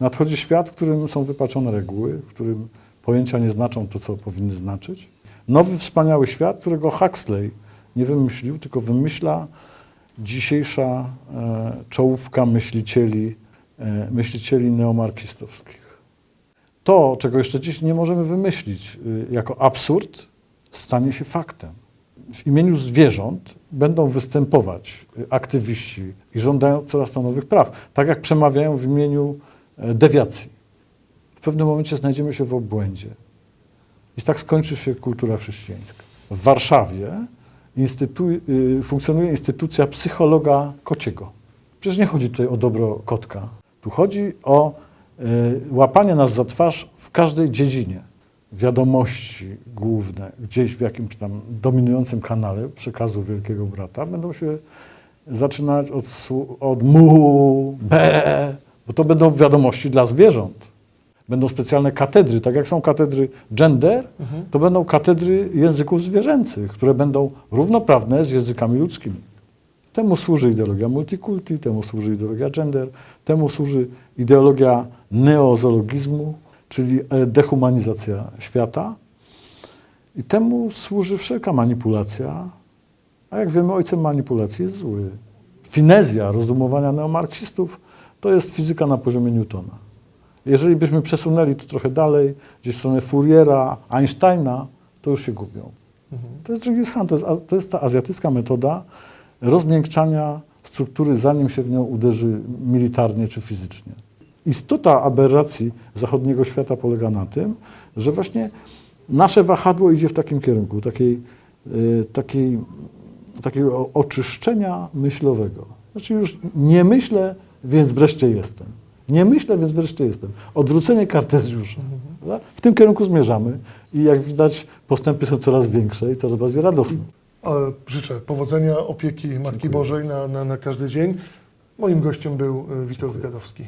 nadchodzi świat, w którym są wypaczone reguły, w którym pojęcia nie znaczą to, co powinny znaczyć. Nowy, wspaniały świat, którego Huxley nie wymyślił, tylko wymyśla dzisiejsza e, czołówka myślicieli, e, myślicieli. To, czego jeszcze dziś nie możemy wymyślić y, jako absurd, stanie się faktem. W imieniu zwierząt będą występować y, aktywiści i żądają coraz to nowych praw, tak jak przemawiają w imieniu dewiacji. W pewnym momencie znajdziemy się w obłędzie. I tak skończy się kultura chrześcijańska. W Warszawie instytu- y, funkcjonuje instytucja psychologa kociego. Przecież nie chodzi tutaj o dobro kotka. Tu chodzi o y, łapanie nas za twarz w każdej dziedzinie. Wiadomości główne, gdzieś w jakimś tam dominującym kanale przekazu Wielkiego Brata będą się zaczynać od, od mu, be, bo to będą wiadomości dla zwierząt. Będą specjalne katedry, tak jak są katedry gender, to będą katedry języków zwierzęcych, które będą równoprawne z językami ludzkimi. Temu służy ideologia multikulti, temu służy ideologia gender, temu służy ideologia neozologizmu, czyli e, dehumanizacja świata. I temu służy wszelka manipulacja, a jak wiemy, ojcem manipulacji jest zły. Finezja rozumowania neomarksistów to jest fizyka na poziomie Newtona. Jeżeli byśmy przesunęli to trochę dalej, gdzieś w stronę Fouriera, Einsteina, to już się gubią. To jest Genghis Khan, to jest, to jest ta azjatycka metoda rozmiękczania struktury, zanim się w nią uderzy militarnie czy fizycznie. Istota aberracji zachodniego świata polega na tym, że właśnie nasze wahadło idzie w takim kierunku, takiej, y, takiej, takiego oczyszczenia myślowego. Znaczy już nie myślę, więc wreszcie jestem. Nie myślę, więc wreszcie jestem. Odwrócenie Kartezjusza. prawda? W tym kierunku zmierzamy i jak widać postępy są coraz większe i coraz bardziej radosne. Życzę powodzenia, opieki Matki Bożej na, na, na każdy dzień. Moim gościem był e, Witold Gadowski.